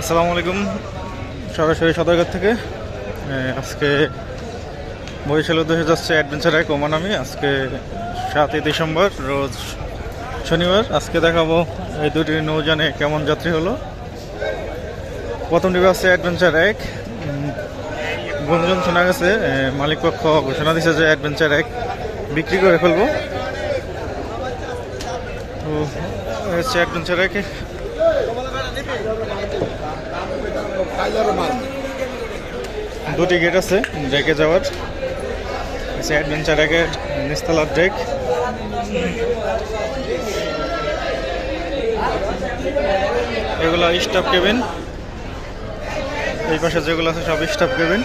আসসালামু আলাইকুম। সরাসরি সদরঘাট থেকে আজকে বরিশাল উদ্দেশ্যে যাচ্ছে অ্যাডভেঞ্চার এক ওমান আমি। আজকে সাতই ডিসেম্বর রোজ শনিবার। আজকে দেখাবো এই দুটি নৌযানে কেমন যাত্রী হলো। প্রথম ডিবে আছে অ্যাডভেঞ্চার এক গুঞ্জন শোনা গেছে এ, মালিক পক্ষ ঘোষণা দিছে যে অ্যাডভেঞ্চার এক বিক্রি করে ফেলব। তো হচ্ছে অ্যাডভেঞ্চার এক দুটি গেট আছে ডেকে যাওয়ার। আছে অ্যাডভেঞ্চার একের নিস্তলার ডেক এগুলো স্টাফ কেবিন এই পাশে যেগুলো আছে সব স্টাফ কেবিন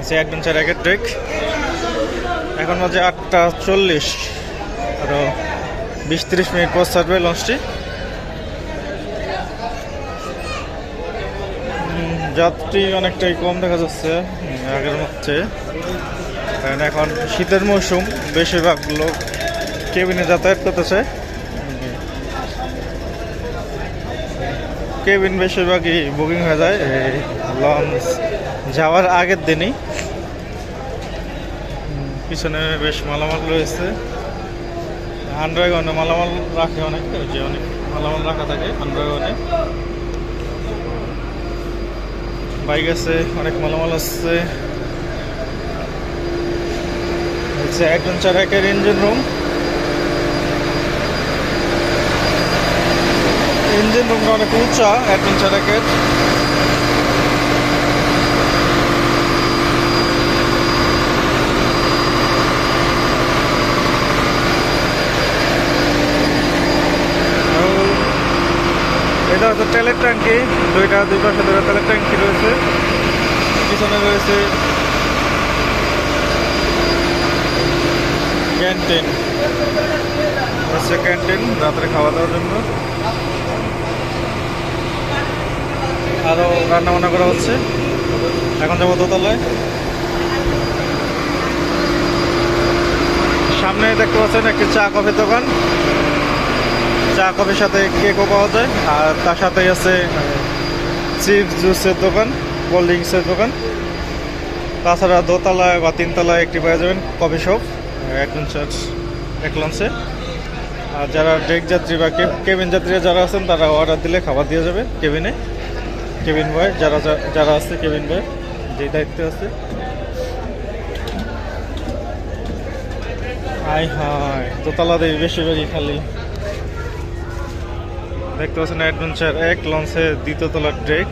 আছে অ্যাডভেঞ্চার একের ডেক এখন বাজে আটটা চল্লিশ। আরও বিশ তিরিশ মিনিট পর ছাড়বে লঞ্চটি যাত্রী অনেকটাই কম দেখা যাচ্ছে আগের মধ্যে। কারণ এখন শীতের মৌসুম, বেশিরভাগ লোক কেবিনে যাতায়াত করতেছে। কেবিন বেশিরভাগই বুকিং হয়ে যায় লঞ্চ যাওয়ার আগের দিনই। পিছনে বেশ মালামাল রয়েছে। আন্ডারগ্রাউন্ডে মালামাল রাখে অনেক যে অনেক মালামাল রাখা থাকে আন্ডারগ্রাউন্ডে বাইক আছে, অনেক মালামাল আসছে হচ্ছে একজন চারাকের ইঞ্জিন রুম ইঞ্জিন রুমটা অনেক উঁচা একজন একের এটা হচ্ছে তেলের ট্যাঙ্কি, দুইটা, দুই পাশে দুটো তেলের ট্যাঙ্কি রয়েছে। পিছনে রয়েছে ক্যান্টিন। হচ্ছে ক্যান্টিন, রাত্রে খাওয়া দাওয়ার জন্য। আরও রান্না বান্না করা হচ্ছে। এখন যাব দোতলায়। সামনে দেখতে পাচ্ছেন একটি চা কফির দোকান। চা কফির সাথে কেকও পাওয়া যায়। আর তার সাথেই আছে চিপস, জুসের দোকান, কোল্ড ড্রিঙ্কসের দোকান। তাছাড়া দোতলায় বা তিনতলায় একটি পাওয়া যাবেন কফি শপ অ্যাডভেঞ্চার এক লঞ্চে আর যারা ডেক যাত্রী বা কেবিন যাত্রীরা যারা আছেন, তারা অর্ডার দিলে খাবার দিয়ে যাবে কেবিনে। কেবিন বয়, যারা যারা আছে, কেবিন বয়, যে দায়িত্বে আছে। আয় হায়, দোতলা দেই বেশিরভাগই খালি। দেখতে পাচ্ছেন অ্যাডভেঞ্চার এক লঞ্চের দ্বিতীয় তলার ড্রেক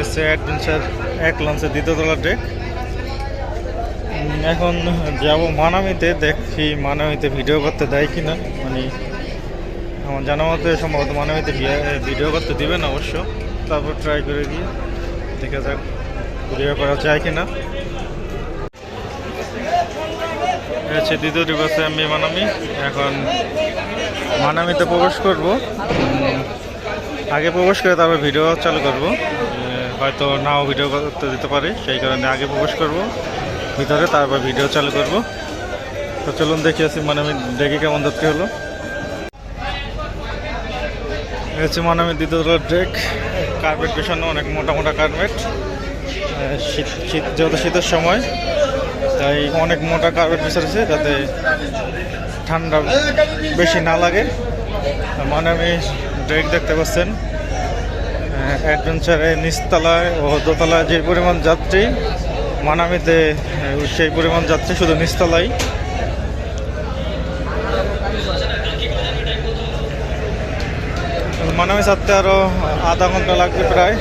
এসছে এক লঞ্চের দ্বিতীয় তলার ড্রেক এখন যাব মানামিতে, দেখি মানামিতে ভিডিও করতে দেয় কিনা। মানে আমার জানা মতে সম্ভবত মানামিতে ভিডিও করতে দিবে না অবশ্য। তারপর ট্রাই করে দিয়ে দেখা যাক, ভিডিও করা যায় কিনা। এই হচ্ছে দ্বিতীয় দিবসে আমি মানামি। এখন মানামিতে প্রবেশ করব। আগে প্রবেশ করে তারপর ভিডিও চালু করব। হয়তো নাও ভিডিও করতে দিতে পারে, সেই কারণে আগে প্রবেশ করব। ভিতরে তারপর ভিডিও চালু করব। তো চলুন দেখি আসি মানামি দেখি কেমন যাত্রী হলো। হচ্ছে মানামি দ্বিতীয় ড্রেক কার্পেট বিছানো অনেক মোটা মোটা কার্পেট। শীত শীত যেহেতু শীতের সময় তাই অনেক মোটা কার্পেট বিছাচ্ছে যাতে ঠান্ডা বেশি না লাগে। মানে আমি ড্রেক দেখতে পাচ্ছেন। অ্যাডভেঞ্চারে নিচতলায় ও দোতলায় যে পরিমাণ যাত্রী, মানামিতে সেই পরিমাণ যাত্রী শুধু নিচতলায়। মানামি ছাড়তে আরও আধা ঘণ্টা লাগবে প্রায়।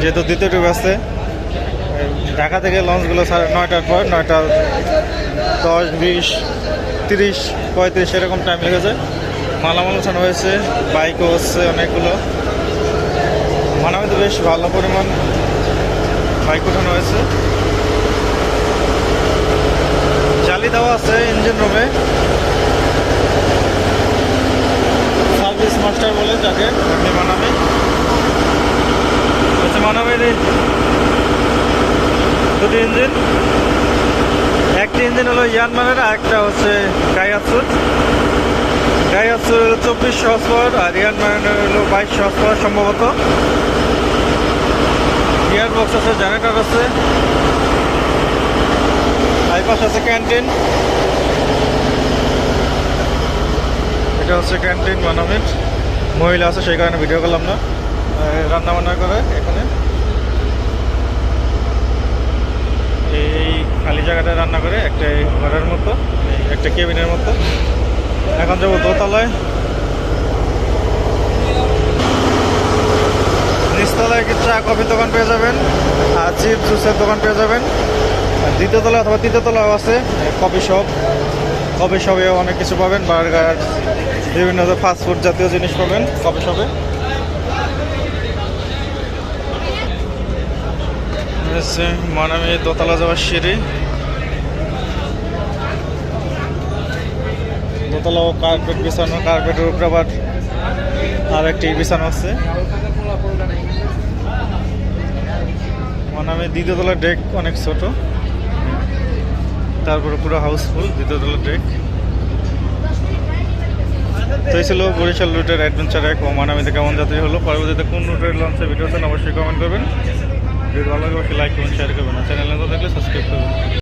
যেহেতু দ্বিতীয় ট্রিপ আছে। ঢাকা থেকে লঞ্চগুলো সাড়ে নয়টার পর নয়টা দশ, বিশ, তিরিশ, পঁয়ত্রিশ এরকম টাইম লেগেছে। মালামাল উঠানো হয়েছে বাইকও হচ্ছে অনেকগুলো। মানামিতে বেশ ভালো পরিমাণ বাইক উঠানো হয়েছে। জালি দেওয়া আছে ইঞ্জিন রুমে সার্ভিস মাস্টার বলে যাকে, আপনি হচ্ছে মানামের এই দুটি ইঞ্জিন। একটি ইঞ্জিন হলো ইয়ানমানের আর একটা হচ্ছে গাইয়াসুর। গাইয়াসুর হলো চব্বিশ সহজ পাওয়ার আর ইয়ানমানের হলো বাইশ সহজ পাওয়ার সম্ভবত। গিয়ার বক্স আছে, জেনারেটর আছে। এই পাশে আছে ক্যান্টিন। এটা হচ্ছে ক্যান্টিন মানবিক মহিলা আছে, সেই কারণে ভিডিও করলাম না। রান্না বান্না করে এখানে এই খালি জায়গাটায় রান্না করে, একটা ঘরের মতো, একটা কেবিনের মতো। এখন যাব দোতলায়। নিচতলায় চা, কফি দোকান পেয়ে যাবেন, আর চিপ জুসের দোকান পেয়ে যাবেন। দ্বিতীয়তলা অথবা তৃতীয়তলাও আছে, কফি শপ। কফি শপে অনেক কিছু পাবেন, বার্গার, বিভিন্ন ফাস্টফুড জাতীয় জিনিস পাবেন কফি শপে। মানামি দোতলা যাওয়ার সিঁড়ি। দোতলাও কার্পেট বিছানো কার্পেটের উপরে আবার আর একটি বিছানো আছে। মানামি দ্বিতীয় তলার ডেক অনেক ছোট। তারপরে পুরো হাউসফুল দ্বিতীয় তলার ডেক তো এই ছিল বরিশাল রুটের অ্যাডভেঞ্চার এক। মানামিতে কেমন যাত্রী হলো, পরবর্তীতে কোন রুটের লঞ্চে ভিডিও অবশ্যই কমেন্ট করবেন। ভিডিও ভালো লাগে, অবশ্যই লাইক করবেন শেয়ার করবেন। আর চ্যানেলে দেখলে সাবস্ক্রাইব করবেন।